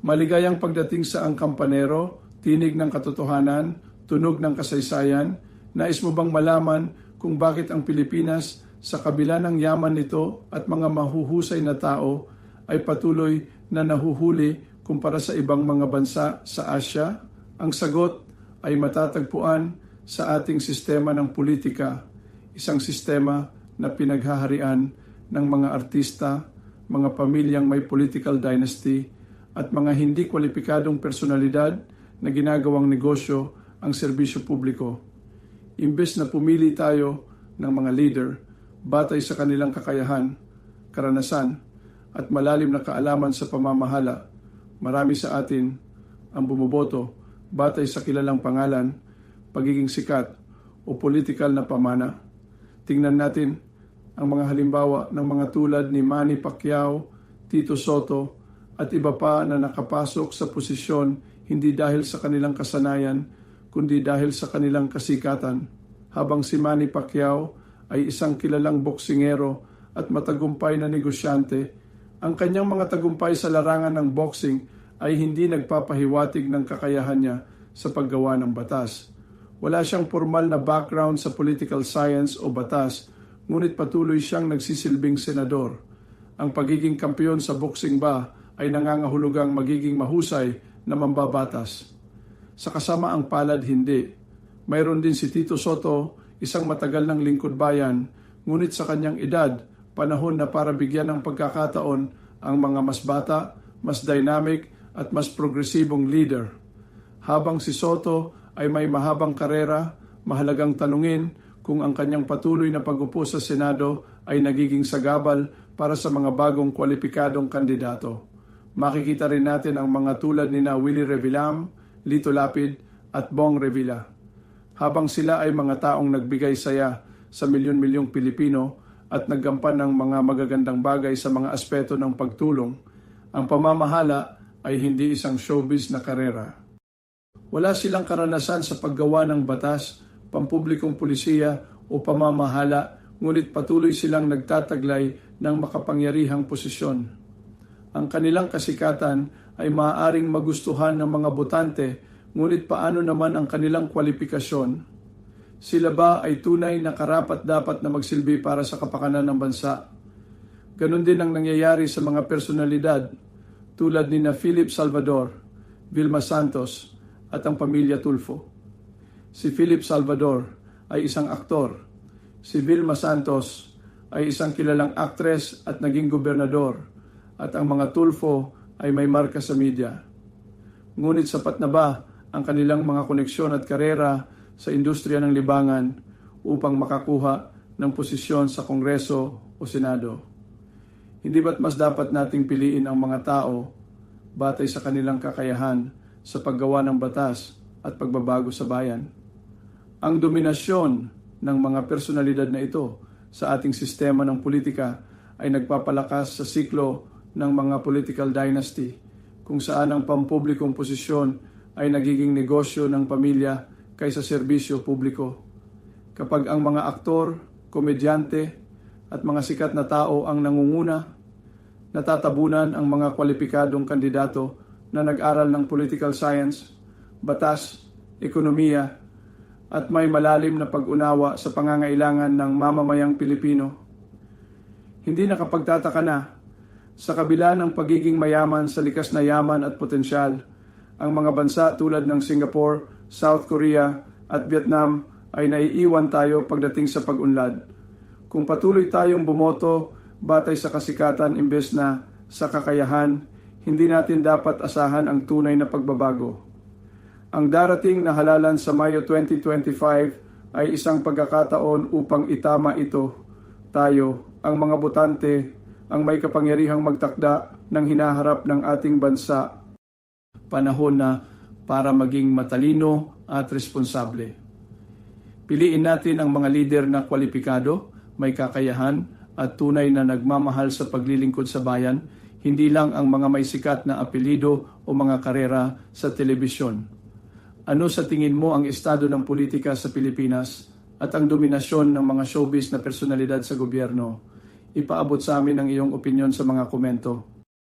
Maligayang pagdating sa ang kampanero, tinig ng katotohanan, tunog ng kasaysayan, nais mo bang malaman kung bakit ang Pilipinas sa kabila ng yaman nito at mga mahuhusay na tao ay patuloy na nahuhuli kumpara sa ibang mga bansa sa Asya? Ang sagot ay matatagpuan sa ating sistema ng politika, isang sistema na pinaghaharian ng mga artista, mga pamilyang may political dynasty, at mga hindi kwalipikadong personalidad na ginagawang negosyo ang serbisyo publiko. Imbes na pumili tayo ng mga leader batay sa kanilang kakayahan, karanasan, at malalim na kaalaman sa pamamahala, marami sa atin ang bumoboto batay sa kilalang pangalan, pagiging sikat, o political na pamana. Tingnan natin ang mga halimbawa ng mga tulad ni Manny Pacquiao, Tito Soto, at iba pa na nakapasok sa posisyon hindi dahil sa kanilang kasanayan, kundi dahil sa kanilang kasikatan. Habang si Manny Pacquiao ay isang kilalang boksingero at matagumpay na negosyante, ang kanyang mga tagumpay sa larangan ng boxing ay hindi nagpapahiwatig ng kakayahan niya sa paggawa ng batas. Wala siyang formal na background sa political science o batas, ngunit patuloy siyang nagsisilbing senador. Ang pagiging kampiyon sa boxing ba ay nangangahulugang magiging mahusay na mambabatas. Sa kasama ang palad, hindi. Mayroon din si Tito Soto, isang matagal ng lingkod bayan, ngunit sa kanyang edad, panahon na para bigyan ng pagkakataon ang mga mas bata, mas dynamic at mas progresibong leader. Habang si Soto ay may mahabang karera, mahalagang tanungin kung ang kanyang patuloy na pag-upo sa Senado ay nagiging sagabal para sa mga bagong kwalipikadong kandidato makikita rin natin ang mga tulad ni na Willie Revilam, Lito Lapid at Bong Revilla. Habang sila ay mga taong nagbigay saya sa milyon-milyong Pilipino at naggampan ng mga magagandang bagay sa mga aspeto ng pagtulong, ang pamamahala ay hindi isang showbiz na karera. Wala silang karanasan sa paggawa ng batas, pampublikong pulisiya o pamamahala, ngunit patuloy silang nagtataglay ng makapangyarihang posisyon ang kanilang kasikatan ay maaaring magustuhan ng mga botante, ngunit paano naman ang kanilang kwalifikasyon? Sila ba ay tunay na karapat dapat na magsilbi para sa kapakanan ng bansa? Ganon din ang nangyayari sa mga personalidad tulad ni na Philip Salvador, Vilma Santos at ang pamilya Tulfo. Si Philip Salvador ay isang aktor. Si Vilma Santos ay isang kilalang aktres at naging gobernador at ang mga tulfo ay may marka sa media. Ngunit sapat na ba ang kanilang mga koneksyon at karera sa industriya ng libangan upang makakuha ng posisyon sa Kongreso o Senado? Hindi ba't mas dapat nating piliin ang mga tao batay sa kanilang kakayahan sa paggawa ng batas at pagbabago sa bayan? Ang dominasyon ng mga personalidad na ito sa ating sistema ng politika ay nagpapalakas sa siklo ng mga political dynasty kung saan ang pampublikong posisyon ay nagiging negosyo ng pamilya kaysa serbisyo publiko. Kapag ang mga aktor, komedyante at mga sikat na tao ang nangunguna, natatabunan ang mga kwalipikadong kandidato na nag-aral ng political science, batas, ekonomiya, at may malalim na pag-unawa sa pangangailangan ng mamamayang Pilipino. Hindi nakapagtataka na sa kabila ng pagiging mayaman sa likas na yaman at potensyal, ang mga bansa tulad ng Singapore, South Korea at Vietnam ay naiiwan tayo pagdating sa pag-unlad. Kung patuloy tayong bumoto batay sa kasikatan imbes na sa kakayahan, hindi natin dapat asahan ang tunay na pagbabago. Ang darating na halalan sa Mayo 2025 ay isang pagkakataon upang itama ito. Tayo, ang mga botante, ang may kapangyarihang magtakda ng hinaharap ng ating bansa. Panahon na para maging matalino at responsable. Piliin natin ang mga lider na kwalipikado, may kakayahan at tunay na nagmamahal sa paglilingkod sa bayan, hindi lang ang mga may sikat na apelido o mga karera sa telebisyon. Ano sa tingin mo ang estado ng politika sa Pilipinas at ang dominasyon ng mga showbiz na personalidad sa gobyerno? Ipaabot sa amin ang iyong opinion sa mga komento.